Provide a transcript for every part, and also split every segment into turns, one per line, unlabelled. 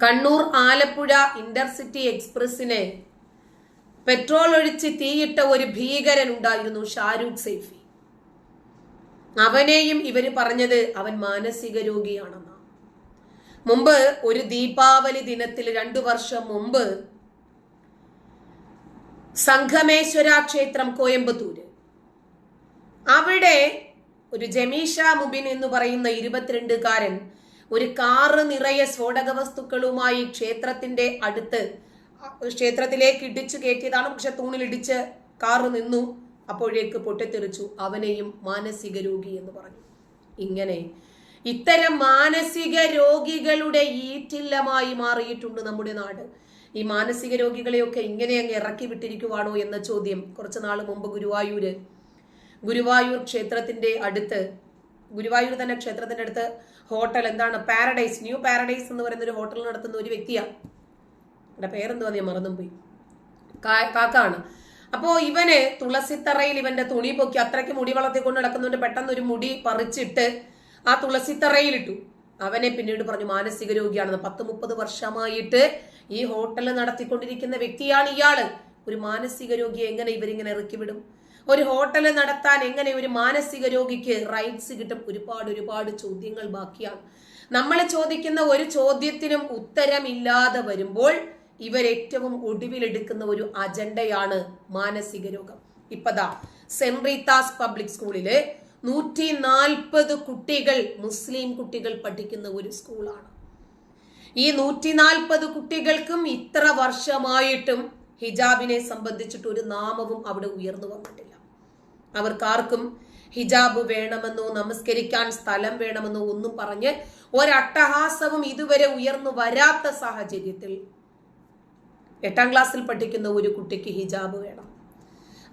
Kannur Alappuzha intercity എക്സ്പ്രസിനെ petrol ഒഴിച്ച് തീയിട്ട ഒരു ഭീകരൻ ഉണ്ടായിരുന്നു ഷാരൂഖ് സൈഫി. അവനെയും ഇവർ പറഞ്ഞത് അവൻ മാനസിക രോഗിയാണെന്നാണ് മുമ്പ് ഒരു ദീപാവലി ദിനത്തിൽ രണ്ടു വർഷം മുമ്പ് സംഘമേശ്വര ക്ഷേത്രം കോയമ്പത്തൂര്. അവിടെ ഒരു ജമീഷ മുബിൻ എന്ന് പറയുന്ന ഇരുപത്തിരണ്ടുകാരൻ ഒരു കാറ് നിറയെ സ്ഫോടക വസ്തുക്കളുമായി ക്ഷേത്രത്തിന്റെ അടുത്ത് ക്ഷേത്രത്തിലേക്ക് ഇടിച്ചു കയറ്റിയതാണ്. പക്ഷെ തൂണിലിടിച്ച് കാറ് നിന്നു. അപ്പോഴേക്ക് പൊട്ടിത്തെറിച്ചു. അവനെയും മാനസിക രോഗി എന്ന് പറഞ്ഞു. ഇങ്ങനെ ഇത്തരം മാനസിക രോഗികളുടെ ഈറ്റില്ലമായി മാറിയിട്ടുണ്ട് നമ്മുടെ നാട്. ഈ മാനസിക രോഗികളെയൊക്കെ ഇങ്ങനെ അങ്ങ് ഇറക്കി വിട്ടിരിക്കുവാണോ എന്ന ചോദ്യം കുറച്ചു നാൾ മുമ്പ് ഗുരുവായൂര് ഗുരുവായൂർ ക്ഷേത്രത്തിന്റെ അടുത്ത് ഗുരുവായൂർ തന്നെ ക്ഷേത്രത്തിന്റെ അടുത്ത് ഹോട്ടൽ എന്താണ്? പാരഡൈസ് ന്യൂ പാരഡൈസ് എന്ന് പറയുന്ന ഒരു ഹോട്ടൽ നടത്തുന്ന ഒരു വ്യക്തിയാണ് എന്റെ പേരെന്തുവാ ഞാൻ മറന്നും പോയി കാക്കാണ്. അപ്പോ ഇവന് തുളസിത്തറയിൽ ഇവന്റെ തുണി പൊക്കി അത്രയ്ക്ക് മുടി വളർത്തിക്കൊണ്ട് നടക്കുന്നുണ്ട് പെട്ടെന്ന് ഒരു മുടി പറിച്ചിട്ട് ആ തുളസിത്തറയിലിട്ടു അവനെ പിന്നീട് പറഞ്ഞു മാനസിക രോഗിയാണെന്ന് പത്ത് മുപ്പത് വർഷമായിട്ട് ഈ ഹോട്ടൽ നടത്തിക്കൊണ്ടിരിക്കുന്ന വ്യക്തിയാണ് ഇയാൾ. ഒരു മാനസിക രോഗിയെ എങ്ങനെ ഇവരിങ്ങനെ ഇറക്കി വിടും ഒരു ഹോട്ടൽ നടത്താൻ എങ്ങനെ ഒരു മാനസിക രോഗിക്ക് റൈറ്റ്സ് കിട്ടും? ഒരുപാട് ഒരുപാട് ചോദ്യങ്ങൾ ബാക്കിയാണ്. നമ്മൾ ചോദിക്കുന്ന ഒരു ചോദ്യത്തിനും ഉത്തരമില്ലാതെ വരുമ്പോൾ ഇവരേറ്റവും ഒടുവിലെടുക്കുന്ന ഒരു അജണ്ടയാണ് മാനസിക രോഗം. ഇപ്പതാ സെന്റ് റീതാസ് പബ്ലിക് സ്കൂളിൽ നൂറ്റി നാൽപ്പത് കുട്ടികൾ മുസ്ലിം കുട്ടികൾ പഠിക്കുന്ന ഒരു സ്കൂളാണ്. ഈ നൂറ്റി നാൽപ്പത് കുട്ടികൾക്കും ഇത്ര വർഷമായിട്ടും ഹിജാബിനെ സംബന്ധിച്ചിട്ട് ഒരു നാമവും അവിടെ ഉയർന്നു വന്നിട്ടില്ല. അവർക്കാർക്കും ഹിജാബ് വേണമെന്നോ നമസ്കരിക്കാൻ സ്ഥലം വേണമെന്നോ ഒന്നും പറഞ്ഞ് ഒരട്ടഹാസവും ഇതുവരെ ഉയർന്നു വരാത്ത സാഹചര്യത്തിൽ എട്ടാം ക്ലാസ്സിൽ പഠിക്കുന്ന ഒരു കുട്ടിക്ക് ഹിജാബ് വേണം.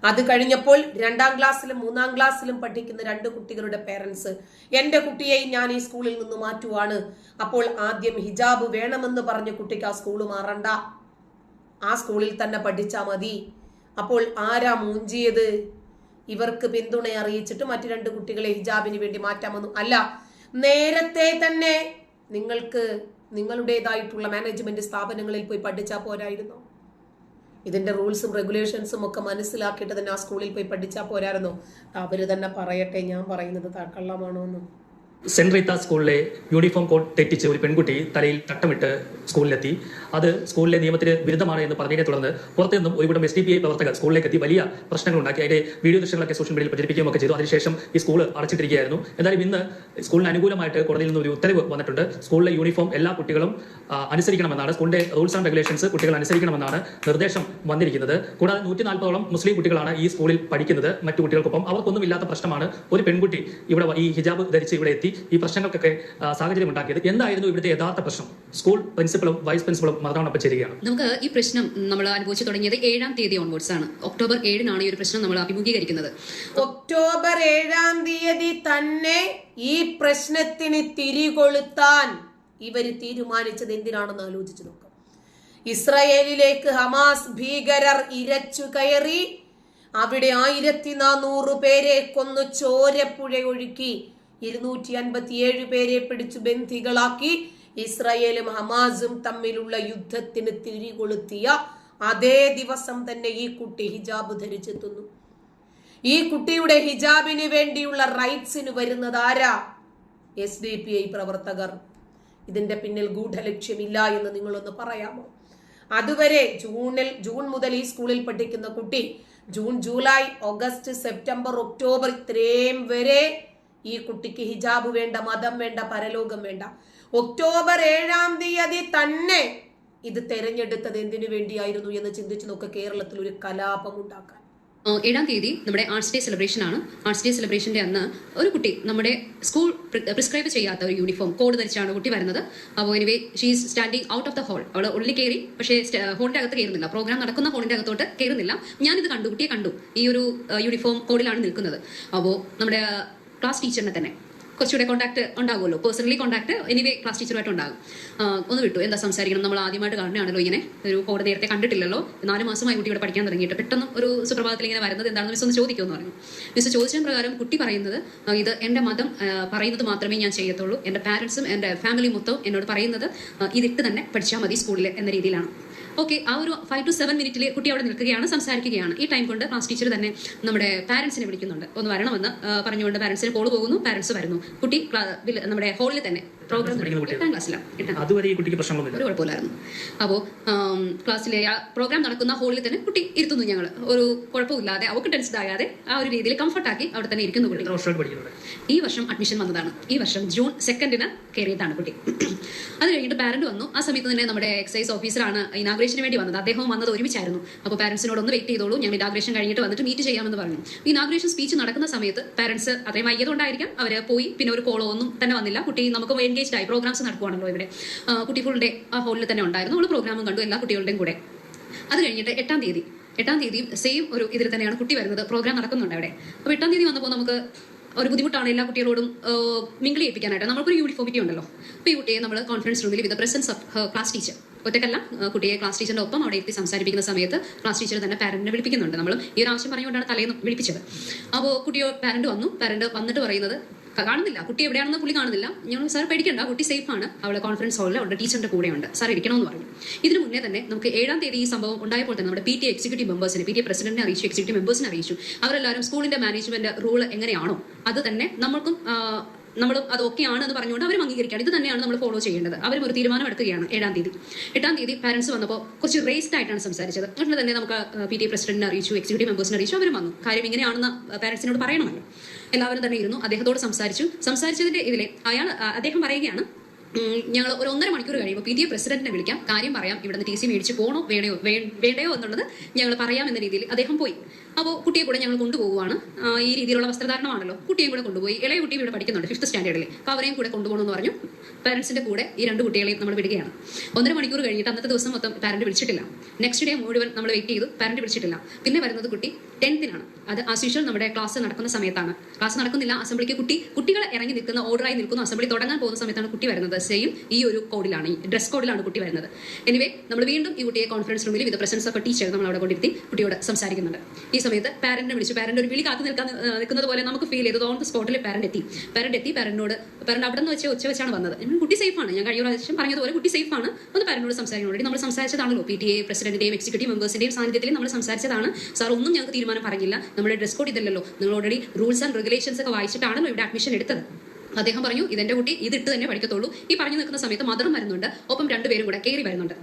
അത് കഴിഞ്ഞപ്പോൾ രണ്ടാം ക്ലാസ്സിലും മൂന്നാം ക്ലാസ്സിലും പഠിക്കുന്ന രണ്ട് കുട്ടികളുടെ പേരൻസ് എന്റെ കുട്ടിയെ ഞാൻ ഈ സ്കൂളിൽ നിന്ന് മാറ്റുവാണ്. അപ്പോൾ ആദ്യം ഹിജാബ് വേണമെന്ന് പറഞ്ഞ കുട്ടിക്ക് ആ സ്കൂൾ മാറണ്ട. ആ സ്കൂളിൽ തന്നെ പഠിച്ചാൽ മതി. അപ്പോൾ ആരാ മൂഞ്ചിയത്? ഇവർക്ക് പിന്തുണ അറിയിച്ചിട്ട് മറ്റു രണ്ട് കുട്ടികളെ ഹിജാബിന് വേണ്ടി മാറ്റാമെന്നും അല്ല നേരത്തെ തന്നെ നിങ്ങൾക്ക് നിങ്ങളുടേതായിട്ടുള്ള മാനേജ്മെന്റ് സ്ഥാപനങ്ങളിൽ പോയി പഠിച്ചാൽ പോരായിരുന്നു. ഇതിന്റെ റൂൾസും റെഗുലേഷൻസും ഒക്കെ മനസ്സിലാക്കിയിട്ട് തന്നെ ആ സ്കൂളിൽ പോയി പഠിച്ചാൽ പോരായിരുന്നു. അവർ തന്നെ പറയട്ടെ ഞാൻ പറയുന്നത് കള്ളമാണോ എന്ന്.
സെന്റ് റീത്ത സ്കൂളിലെ യൂണിഫോം കോഡ് തെറ്റിച്ച് ഒരു പെൺകുട്ടി തലയിൽ തട്ടമിട്ട് സ്കൂളിലെത്തി. അത് സ്കൂളിലെ നിയമത്തിന് വിരുദ്ധമാണ് എന്ന് പറഞ്ഞതിനെ തുടർന്ന് പുറത്തു നിന്നും ഒരുപാട് എസ് ഡി പി ഐ പ്രവർത്തകർ സ്കൂളിലേക്ക് എത്തി വലിയ പ്രശ്നങ്ങൾ ഉണ്ടാക്കി അതിന്റെ വീഡിയോ ദൃശ്യങ്ങളൊക്കെ സോഷ്യൽ മീഡിയയിൽ പ്രചരിപ്പിക്കുകയും ഒക്കെ ചെയ്തു. അതിനുശേഷം ഈ സ്കൂൾ അടച്ചിട്ടിരിക്കുകയായിരുന്നു. എന്നാലും ഇന്ന് സ്കൂളിന് അനുകൂലമായിട്ട് കോടതിയിൽ നിന്ന് ഒരു ഉത്തരവ് വന്നിട്ടുണ്ട്. സ്കൂളിലെ യൂണിഫോം എല്ലാ കുട്ടികളും അനുസരിക്കണമെന്നാണ്. സ്കൂളിന്റെ റൂൾസ് ആൻഡ് റെഗുലേഷൻസ് കുട്ടികൾ അനുസരിക്കണമെന്നാണ് നിർദ്ദേശം വന്നിരിക്കുന്നത്. കൂടാതെ നൂറ്റി നാൽപ്പതോളം മുസ്ലിം കുട്ടികളാണ് ഈ സ്കൂളിൽ പഠിക്കുന്നത്. മറ്റു കുട്ടികൾക്കൊപ്പം അവർക്കൊന്നും ഇല്ലാത്ത പ്രശ്നമാണ് ഒരു പെൺകുട്ടി ഇവിടെ ഈ ഹിജാബ് ധരിച്ച് ഇവിടെ എത്തി ഈ പ്രശ്നങ്ങൾക്കൊക്കെ സാഹചര്യം ഉണ്ടാക്കിയത് എന്തായിരുന്നു ഇവിടുത്തെ യഥാർത്ഥ പ്രശ്നം? സ്കൂൾ പ്രിൻസിപ്പളും വൈസ് പ്രിൻസിപ്പളും മറന്നോടൊപ്പം ചേരുകയാണ്.
നമുക്ക് ഈ പ്രശ്നം നമ്മൾ അനുഭവിച്ചു തുടങ്ങിയത് ഏഴാം തീയതി ഓൺവേർഡ്സ് ആണ്. ഒക്ടോബർ ഏഴിനാണ് ഈ ഒരു പ്രശ്നം നമ്മൾ അഭിമുഖീകരിക്കുന്നത്.
ഒക്ടോബർ ഏഴാം തീയതി തന്നെ ഈ പ്രശ്നത്തിന് തിരികൊളുത്താൻ ഇവർ തീരുമാനിച്ചത് എന്തിനാണെന്ന് ആലോചിച്ചു നോക്കാം. ഇസ്രയേലിലേക്ക് ഹമാസ് ഭീകരർ ഇരച്ചു കയറി അവിടെ ആയിരത്തി നാനൂറ് പേരെ കൊന്നു ചോരപ്പുഴ ഒഴുക്കി. ഇരുന്നൂറ്റി അൻപത്തിയേഴ് പേരെ പിടിച്ചു ബന്ധികളാക്കി ഇസ്രയേലും ഹമാസും തമ്മിലുള്ള യുദ്ധത്തിന് തിരികൊളുത്തിയ അതേ ദിവസം തന്നെ ഈ കുട്ടി ഹിജാബ് ധരിച്ചെത്തുന്നു. ഈ കുട്ടിയുടെ ഹിജാബിന് വേണ്ടിയുള്ള റൈറ്റ്സിന് വരുന്നത് ആരാ? എസ് ഡി പി ഐ പ്രവർത്തകർ. ഇതിന്റെ പിന്നിൽ ഗൂഢലക്ഷ്യമില്ല എന്ന് നിങ്ങളൊന്ന് പറയാമോ? അതുവരെ ജൂണിൽ ജൂൺ മുതൽ ഈ സ്കൂളിൽ പഠിക്കുന്ന കുട്ടി June July August September October ഇത്രയും വരെ ഈ കുട്ടിക്ക് ഹിജാബ് വേണ്ട മതം വേണ്ട പരലോകം വേണ്ട. ഒക്ടോബർ ഏഴാം തീയതി തന്നെ ഇത് തെരഞ്ഞെടുത്തത് എന്തിനു വേണ്ടിയായിരുന്നു എന്ന് ചിന്തിച്ചു നോക്ക കേരളത്തിൽ ഒരു കലാപം ഉണ്ടാക്കാൻ.
ഏഴാം തീയതി നമ്മുടെ ആർട്സ് ഡേ സെലിബ്രേഷൻ ആണ്. ആർട്സ് ഡേ സെലിബ്രേഷന്റെ അന്ന് ഒരു കുട്ടി നമ്മുടെ സ്കൂൾ പ്രിസ്ക്രൈബ് ചെയ്യാത്ത ഒരു യൂണിഫോം കോഡ് ധരിച്ചാണ് കുട്ടി വരുന്നത്. അപ്പോൾ anyway she's standing out of the whole അവൾ ഉള്ളിൽ കയറി പക്ഷേ ഹോളിന്റെ അകത്ത് കയറുന്നില്ല. പ്രോഗ്രാം നടക്കുന്ന ഹോളിന്റെ അകത്തോട്ട് കയറുന്നില്ല. ഞാനിത് കണ്ടു കുട്ടിയെ കണ്ടു. ഈ ഒരു യൂണിഫോം കോഡിലാണ് നിൽക്കുന്നത്. അപ്പോൾ നമ്മുടെ ക്ലാസ് ടീച്ചറിനെ തന്നെ. കുറച്ചുകൂടെ കോണ്ടാക്ട് ഉണ്ടാകുമല്ലോ. പേഴ്സണലി കോൺടാക്ട് എനിവേ ക്ലാസ് ടീച്ചറുമായിട്ട് ഉണ്ടാകും. ഒന്ന് വിട്ടു. എന്താ സംസാരിക്കണം? നമ്മൾ ആദ്യമായിട്ട് കാണുകയാണല്ലോ ഇങ്ങനെ. ഒരു കോടെ നേരത്തെ കണ്ടിട്ടില്ലല്ലോ. നാല് മാസമായി കുട്ടി ഇവിടെ പഠിക്കാൻ തുടങ്ങിയിട്ട്. പെട്ടെന്ന് ഒരു സുപ്രഭാതത്തിൽ ഇങ്ങനെ വരുന്നത് എന്താണെന്ന് മിസ് ഒന്ന് ചോദിക്കുമെന്ന് പറഞ്ഞു. മിസ് ചോദിച്ചതിന് പ്രകാരം കുട്ടി പറയുന്നത് ഇത് എന്റെ മതം പറയുന്നത് മാത്രമേ ഞാൻ ചെയ്യത്തുള്ളൂ. എന്റെ പാരൻസും എന്റെ ഫാമിലി മൊത്തവും എന്നോട് പറയുന്നത് ഇതിട്ട് തന്നെ പഠിച്ചാൽ മതി സ്കൂളിൽ എന്ന രീതിയിലാണ്. ഓക്കെ ആ ഒരു ഫൈവ് ടു സെവൻ മിനിറ്റിൽ കുട്ടി അവിടെ നിൽക്കുകയാണ് സംസാരിക്കുകയാണ്. ഈ ടൈം കൊണ്ട് ക്ലാസ് ടീച്ചർ തന്നെ നമ്മുടെ പാരൻസിനെ വിളിക്കുന്നുണ്ട്. ഒന്ന് വരണമെന്ന് പറഞ്ഞുകൊണ്ട് പാരൻസിന് കോൾ പോകുന്നു പാരൻസ് വരുന്നു. കുട്ടി നമ്മുടെ ഹോളിൽ തന്നെ പ്രോഗ്രാം
പഠിക്കുന്ന കുട്ടിയാണ്.
എട്ടാം ക്ലാസ്സിലാണ് എട്ടാം
അതുവരെ ഈ കുട്ടിക്ക് പ്രശ്നങ്ങളൊന്നുമില്ല.
ഒരു കുഴപ്പമില്ലായിരുന്നു. അപ്പോൾ ക്ലാസ്സിലെ ആ പ്രോഗ്രാം നടക്കുന്ന ഹോളിൽ തന്നെ കുട്ടി ഇരുത്തുന്നു ഞങ്ങൾ ഒരു കുഴപ്പമില്ലാതെ അവർക്ക് ടെൻഷൻ ആകാതെ ആ ഒരു രീതിയിൽ കംഫർട്ട് ആക്കി അവിടെ തന്നെ ഇരിക്കുന്നു കുട്ടി. ഈ വർഷം അഡ്മിഷൻ വന്നതാണ്. ഈ വർഷം ജൂൺ സെക്കൻഡിന് കയറിയതാണ് കുട്ടി. അത് കഴിഞ്ഞിട്ട് പാരന്റ് വന്നു. ആ സമയത്ത് തന്നെ നമ്മുടെ എക്സൈസ് ഓഫീസറാണ് ഇനാഗ്രേഷന് വേണ്ടി വന്നത്. അദ്ദേഹം വന്നത് ഒരുമിച്ചായിരുന്നു. അപ്പോൾ പാരന്റ്സിനോട് ഒന്ന് വെയിറ്റ് ചെയ്തോളൂ. ഞങ്ങൾ ഇനാഗ്രേഷൻ കഴിഞ്ഞിട്ട് വന്നിട്ട് മീറ്റ് ചെയ്യാമെന്ന് പറഞ്ഞു. ഇനാഗ്രേഷൻ സ്പീച്ച് നടക്കുന്ന സമയത്ത് പാരന്റ്സ് അത്രയും വയ്യതുകൊണ്ടായിരിക്കാം അവർ പോയി. പിന്നെ ഒരു കോളോ ഒന്നും തന്നെ വന്നില്ല. കുട്ടി നമുക്ക് എൻഗേജ്ഡ് ആയി. പ്രോഗ്രാംസ് നടക്കുവാണല്ലോ ഇവിടെ. ഡേ ആ ഹോളിൽ തന്നെ ഉണ്ടായിരുന്നു. അവൾ പ്രോഗ്രാമും കണ്ടു. എല്ലാ കുട്ടികളുടെയും കൂടെ. അത് കഴിഞ്ഞിട്ട് എട്ടാം തീയതി. എട്ടാം തീയതിയും സെയിം ഒരു ഇതിൽ തന്നെയാണ് കുട്ടി വരുന്നത്. പ്രോഗ്രാം നടക്കുന്നുണ്ട് അവിടെ. അപ്പോൾ എട്ടാം തീയതി വന്നപ്പോൾ നമുക്ക് ഒരു ബുദ്ധിമുട്ടാണ് എല്ലാ കുട്ടികളോടും മിങ്കിൾ ചെയ്യിപ്പിക്കാനായിട്ട്. നമുക്കൊരു യൂണിഫോമിറ്റി ഉണ്ടല്ലോ. അപ്പോൾ ഈ കുട്ടിയെ നമ്മൾ കോൺഫറൻസ് റൂമിൽ with presence of class teacher ഒറ്റക്കല്ല കുട്ടിയെ ക്ലാസ് ടീച്ചറിന്റെ ഒപ്പം അവിടെ എത്തി സംസാരിപ്പിക്കുന്ന സമയത്ത് ക്ലാസ് ടീച്ചർ തന്നെ പാരന്റിനെ വിളിപ്പിക്കുന്നുണ്ട്. നമ്മൾ ഈ ഒരു ആവശ്യം പറഞ്ഞുകൊണ്ടാണ് തലേന്ന് വിളിപ്പിച്ചത്. അപ്പോൾ കുട്ടിയോ പാരന്റ് വന്നു. പാരന്റ് വന്നിട്ട് പറയുന്നത് കാണുന്നില്ല. കുട്ടി എവിടെയാണെന്ന് പുള്ളി കാണുന്നില്ല. ഞാൻ സാർ പേടിക്കണ്ട കുട്ടി സേഫ് ആണ്. അവളെ കോൺഫറൻസ് ഹാളിൽ അവളുടെ ടീച്ചറിന്റെ കൂടെയുണ്ട്. സാർ ഇരിക്കണമെന്ന് പറഞ്ഞു. ഇതിനു മുന്നേ തന്നെ നമുക്ക് ഏഴാം തീയതി ഈ സംഭവം ഉണ്ടായപ്പോൾ തന്നെ നമ്മുടെ പി ടി എക്സിക്യൂട്ടീവ് മെമ്പേഴ്സിനെ പി ടി പ്രസിഡന്റിനെ അറിയിച്ചു എക്സിക്യൂട്ടീവ് മെമ്പേഴ്സിനെ അറിയിച്ചു. അവരെല്ലാവരും സ്കൂളിന്റെ മാനേജ്മെന്റ് റൂൾ എങ്ങനെയാണോ അത് തന്നെ നമ്മൾക്കും നമ്മൾ അത് ഓക്കെ ആണ് എന്ന് പറഞ്ഞുകൊണ്ട് അവരും അംഗീകരിക്കുകയാണ്. ഇത് തന്നെയാണ് നമ്മൾ ഫോളോ ചെയ്യേണ്ടത്. അവരും ഒരു തീരുമാനം എടുക്കുകയാണ് ഏഴാം തീയതി. എട്ടാം തീയതി പാരന്റ്സ് വന്നപ്പോൾ കുറച്ച് റേസ്ഡ് ആയിട്ടാണ് സംസാരിച്ചത്. അതുകൊണ്ട് തന്നെ നമുക്ക് പി ടി പ്രസിഡന്റിനെ അറിയിച്ചു എക്സിക്യൂട്ടീവ് മെമ്പേഴ്സിനെ അറിയിച്ചു അവരും വന്നു. കാര്യം ഇങ്ങനെയാണെന്ന് പാരന്റ്സിനോട് പറയണമല്ലോ. എല്ലാവരും തന്നെ ഇരുന്നു. അദ്ദേഹത്തോട് സംസാരിച്ചു. സംസാരിച്ചതിന്റെ ഇതിലെ അയാൾ അദ്ദേഹം പറയുകയാണ് ഞങ്ങൾ ഒരു ഒന്നര മണിക്കൂർ കഴിയുമ്പോൾ പുതിയ പ്രസിഡന്റിനെ വിളിക്കാം കാര്യം പറയാം ഇവിടുന്ന് ടി സി മേടിച്ച് പോകണോ വേണയോ വേണ്ടയോ എന്നുള്ളത് ഞങ്ങൾ പറയാം എന്ന രീതിയിൽ അദ്ദേഹം പോയി. അപ്പോൾ കുട്ടിയെ കൂടെ ഞങ്ങൾ കൊണ്ടുപോകുവാണ്. ഈ രീതിയിലുള്ള വസ്ത്രധാരണമാണല്ലോ. കുട്ടിയും കൂടെ കൊണ്ടുപോയി. ഇളയ കുട്ടി ഇവിടെ പഠിക്കുന്നുണ്ട് ഫിഫ്ത്ത് സ്റ്റാൻഡേർഡിൽ അപ്പോൾ അവരെയും കൂടെ കൊണ്ടുപോകണമെന്ന് പറഞ്ഞു. പാരന്റ്സിന്റെ കൂടെ ഈ രണ്ട് കുട്ടികളെയും നമ്മൾ വിടുകയാണ്. ഒന്നര മണിക്കൂർ കഴിഞ്ഞിട്ട് അന്നത്തെ ദിവസം മൊത്തം പാരന്റ് വിളിച്ചിട്ടില്ല. നെക്സ്റ്റ് ഡേ മുഴുവൻ നമ്മൾ വെയിറ്റ് ചെയ്തു പാരന്റ് വിളിച്ചിട്ടില്ല. പിന്നെ വരുന്നത് കുട്ടി ടെൻത്തിനാണ് അത് ആസ് യൂഷ്വൽ നമ്മുടെ ക്ലാസ് നടക്കുന്ന സമയത്താണ്. ക്ലാസ് നടക്കുന്നില്ല അസംബ്ലിക്ക് കുട്ടി കുട്ടികൾ ഇറങ്ങി നിൽക്കുന്ന ഓർഡറായി നിൽക്കുന്നു അസംബ്ലി തുടങ്ങാൻ പോകുന്ന സമയത്താണ് കുട്ടി വരുന്നത്. സെയിം ഈ ഒരു കോഡിലാണ് ഡ്രസ് കോഡിലാണ് കുട്ടി വരുന്നത്. എനിവേ നമ്മൾ വീണ്ടും ഈ കുട്ടിയെ കോൺഫറൻസ് റൂമിൽ വിത്ത് പ്രസൻസ് ഓഫ് ടീച്ചർ നമ്മൾ അവിടെ കൊണ്ടിരുത്തി കുട്ടിയോട് സംസാരിക്കുന്നുണ്ട്. ഈ സമയത്ത് പാരന്റിനെ വിളിച്ചു. പാരന്റ് ഒരു വിളി കാത്തു നിൽക്കാൻ നിൽക്കുന്നത് പോലെ നമുക്ക് ഫീൽ ചെയ്തത് ഓൺ ദ സ്പോട്ടിൽ പാരന്റ് എത്തി. പാരന്റ് എത്തി പാരന്റിനോട് പാരന്റ് അവിടെ നിന്ന് വെച്ച് ഉച്ച വെച്ചാണ് വന്നത്. കുട്ടി സേഫ് ആണ്. ഞാൻ കഴിഞ്ഞ പ്രാവശ്യം പറഞ്ഞതുപോലെ കുട്ടി സേഫ് ആണ്. ഒന്ന് പാരന്റിനോട് സംസാരിക്കണം. ഓൾറെഡി നമ്മൾ സംസാരിച്ചതാണല്ലോ. പി ടി എ പ്രസിഡന്റിന്റെയും എക്സിക്യൂട്ടീവ് മെമ്പേഴ്സിന്റെയും സാന്നിധ്യത്തിൽ നമ്മൾ സംസാരിച്ചതാണ്. സാർ ഒന്നും ഞങ്ങൾക്ക് തീരുമാനം പറഞ്ഞില്ല. നമ്മുടെ ഡ്രസ് കോഡ് ഇതല്ലല്ലോ. നിങ്ങൾ ഓൾറെഡി റൂൾസ് ആൻഡ് റെഗുലേഷൻസ് ഒക്കെ വായിച്ചിട്ടാണല്ലോ ഇവിടെ അഡ്മിഷൻ എടുത്തത്. അദ്ദേഹം പറഞ്ഞു ഇതെന്റെ കുട്ടി ഇതിട്ട് തന്നെ പഠിക്കത്തുള്ളൂ. ഈ പറഞ്ഞു നിൽക്കുന്ന സമയത്ത് മദറും വരുന്നുണ്ട്. ഒപ്പം രണ്ടുപേരും കൂടെ കയറി വരുന്നുണ്ട്.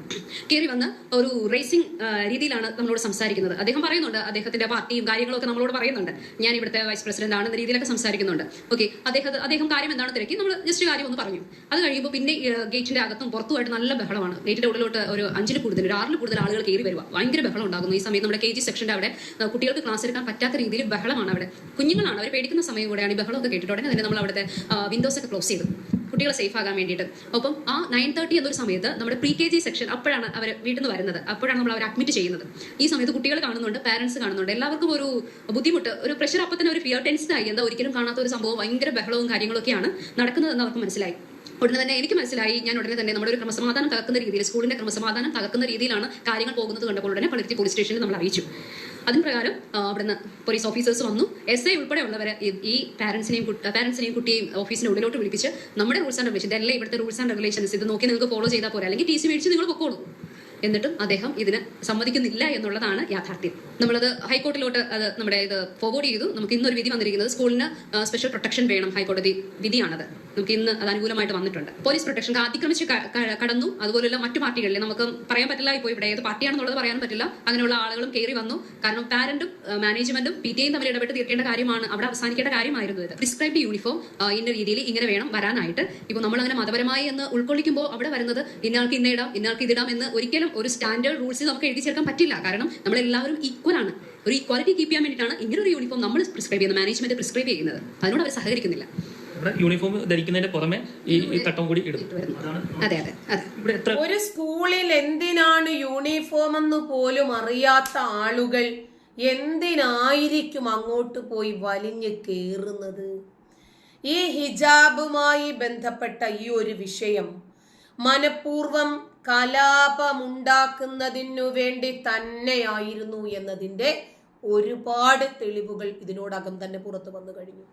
കയറി വന്ന് ഒരു റേസിംഗ് രീതിയിലാണ് നമ്മളോട് സംസാരിക്കുന്നത്. അദ്ദേഹം പറയുന്നുണ്ട് അദ്ദേഹത്തിന്റെ പാർട്ടിയും കാര്യങ്ങളൊക്കെ നമ്മളോട് പറയുന്നുണ്ട്. ഞാൻ ഇവിടുത്തെ വൈസ് പ്രസിഡന്റ് ആണെന്ന രീതിയിലൊക്കെ സംസാരിക്കുന്നുണ്ട്. ഓക്കെ അദ്ദേഹം അദ്ദേഹം കാര്യം എന്താണ് തിരക്കി? നമ്മൾ ജസ്റ്റ് കാര്യം ഒന്ന് പറഞ്ഞു. അത് കഴിയുമ്പോൾ പിന്നെ ഗേറ്റിന്റെ അകത്തും പുറത്തുമായിട്ട് നല്ല ബഹളമാണ്. ഗേറ്റിന്റെ ഉള്ളിലോട്ട് ഒരു അഞ്ചിൽ കൂടുതൽ ഒരു ആറിൽ കൂടുതൽ ആളുകൾ കയറി വരുക ഭയങ്കര ബഹളം ഉണ്ടാകുന്നു. ഈ സമയത്ത് നമ്മുടെ കെ ജി സെക്ഷന്റെ അവിടെ കുട്ടികൾക്ക് ക്ലാസ് എടുക്കാൻ പറ്റാത്ത രീതിയിൽ ബഹളമാണ് അവിടെ. കുഞ്ഞുങ്ങളാണ് അവർ പേടിക്കുന്ന സമയം കൂടെയാണ് ഈ ബഹളമൊക്കെ കേട്ടിട്ട് ഉടനെ തന്നെ നമ്മൾ അവിടുത്തെ വിൻഡോസ് ഒക്കെ ക്ലോസ് ചെയ്തു. കുട്ടികളെ സേഫ് ആകാൻ വേണ്ടിയിട്ട്. അപ്പം ആ നയൻ തേർട്ടി എന്നൊരു സമയത്ത് നമ്മുടെ പ്രീ കെ ജി സെക്ഷൻ അപ്പോഴാണ് അവർ വീട്ടിൽ നിന്ന് വരുന്നത്. അപ്പോഴാണ് നമ്മൾ അവർ അഡ്മിറ്റ് ചെയ്യുന്നത്. ഈ സമയത്ത് കുട്ടികൾ കാണുന്നുണ്ട് പാരന്റ്സ് കാണുന്നുണ്ട്. എല്ലാവർക്കും ഒരു ബുദ്ധിമുട്ട് ഒരു പ്രഷർ അപ്പം തന്നെ ഒരു ഫിയർ ടെൻസ്ഡ് ആയി. എന്താ ഒരിക്കലും കാണാത്ത ഒരു സംഭവം ഭയങ്കര ബഹളവും കാര്യങ്ങളൊക്കെയാണ് നടക്കുന്നതെന്ന് അവർക്ക് മനസ്സിലായി. ഉടനെ തന്നെ എനിക്ക് മനസ്സിലായി ഞാൻ ഉടനെ തന്നെ നമ്മുടെ ഒരു ക്രമസമാധാനം തകർക്കുന്ന രീതിയിൽ സ്കൂളിന്റെ ക്രമസമാധാനം തകർക്കുന്ന രീതിയിലാണ് കാര്യങ്ങൾ പോകുന്നത് കണ്ടപ്പോൾ ഉടനെ പള്ളിത്തി പോലീസ് സ്റ്റേഷനിൽ നമ്മൾ അറിയിച്ചു. അതിന് പ്രകാരം അവിടുന്ന് പോലീസ് ഓഫീസേഴ്സ് വന്നു. എസ് ഐ ഉൾപ്പെടെയുള്ളവരെ ഈ- പാരന്റ്സിനെയും പാരന്റ്സിനെയും കുട്ടിയും ഓഫീസിന്റെ ഉള്ളിലോട്ട് വിളിപ്പിച്ച് നമ്മുടെ റൂൾസ് ആൻഡ് റെഗുലേഷൻ ഇതെല്ലാം ഇവിടുത്തെ റൂൾസ് ആൻഡ് റെഗുലേഷൻസ് ഇത് നോക്കി നിങ്ങൾക്ക് ഫോളോ ചെയ്താൽ പോരാ. അല്ലെങ്കിൽ ടി സി മേടിച്ച് നിങ്ങൾ പൊക്കോളൂ. എന്നിട്ടും അദ്ദേഹം ഇതിന് സമ്മതിക്കുന്നില്ല എന്നുള്ളതാണ് യാഥാർത്ഥ്യം. നമ്മളത് ഹൈക്കോർട്ടിലോട്ട് അത് നമ്മുടെ ഇത് ഫോർവേഡ് ചെയ്തു. നമുക്ക് ഇന്നൊരു വിധി വന്നിരിക്കുന്നത് സ്കൂളിന് സ്പെഷ്യൽ പ്രൊട്ടക്ഷൻ വേണം ഹൈക്കോടതി വിധിയാണത്. നമുക്ക് ഇന്ന് അത് അനുകൂലമായിട്ട് വന്നിട്ടുണ്ട്. പോലീസ് പ്രൊട്ടക്ഷൻ അതിക്രമിച്ച് കടന്നു. അതുപോലുള്ള മറ്റു പാർട്ടികളിൽ നമുക്ക് പറയാൻ പറ്റില്ല. ഇപ്പോൾ ഇവിടെ ഏത് പാർട്ടിയാണെന്നുള്ളത് പറയാൻ പറ്റില്ല. അങ്ങനെയുള്ള ആളുകളും കയറി വന്നു. കാരണം പാരന്റും മാനേജ്മെന്റും പി ടി തമ്മിൽ ഇടപെട്ട് തീർക്കേണ്ട കാര്യമാണ് അവിടെ അവസാനിക്കേണ്ട കാര്യമായിരുന്നു ഇത്. പ്രിസ്ക്രൈബ്ഡ് യൂണിഫോം ഇന്ന രീതിയിൽ ഇങ്ങനെ വേണം വരാനായിട്ട്. ഇപ്പോൾ നമ്മൾ അങ്ങനെ മതപരമായി എന്ന് ഉൾക്കൊള്ളിക്കുമ്പോൾ അവിടെ വരുന്നത് ഇന്നയാൾക്ക് ഇന്ന ഇടാം ഇന്നയാൾക്ക് ഇതിടാം എന്ന് ഒരിക്കലും ഒരു സ്റ്റാൻഡേർഡ് റൂൾസ് നമുക്ക് എഴുതി ചേർക്കാൻ പറ്റില്ല. കാരണം നമ്മൾ എല്ലാവരും ഈക്വൽ ആണ്. ഒരു ഈക്വാലിറ്റി കീപ്പ് ചെയ്യാൻ വേണ്ടിയിട്ടാണ് ഇങ്ങനെ ഒരു യൂണിഫോം നമ്മൾ പ്രിസ്ക്രൈബ് ചെയ്യുന്നത് മാനേജ്മെന്റ് പ്രിസ്ക്രൈബ് ചെയ്യുന്നത്. അതിനോട് അവർ സഹകരിക്കുന്നില്ല.
യൂണിഫോം ധരിക്കുന്നതിന്റെ പുറമെ ഈ തട്ടം കൂടി ഇടും അതാണ്
അതെ അതെ അതെ.
ഇവിടെ എത്ര
ഒരു സ്കൂളിൽ എന്തിനാണ് യൂണിഫോം എന്ന് പോലും അറിയാത്ത ആളുകൾ എന്തിനായിരിക്കും അങ്ങോട്ട് പോയി വലിഞ്ഞു കേറുന്നത്? ഈ ഹിജാബുമായി ബന്ധപ്പെട്ട ഈ ഒരു വിഷയം മനഃപൂർവം കലാപമുണ്ടാക്കുന്നതിനു വേണ്ടി തന്നെയായിരുന്നു എന്നതിന്റെ ഒരുപാട് തെളിവുകൾ ഇതിനോടകം തന്നെ പുറത്തു വന്നു കഴിഞ്ഞു.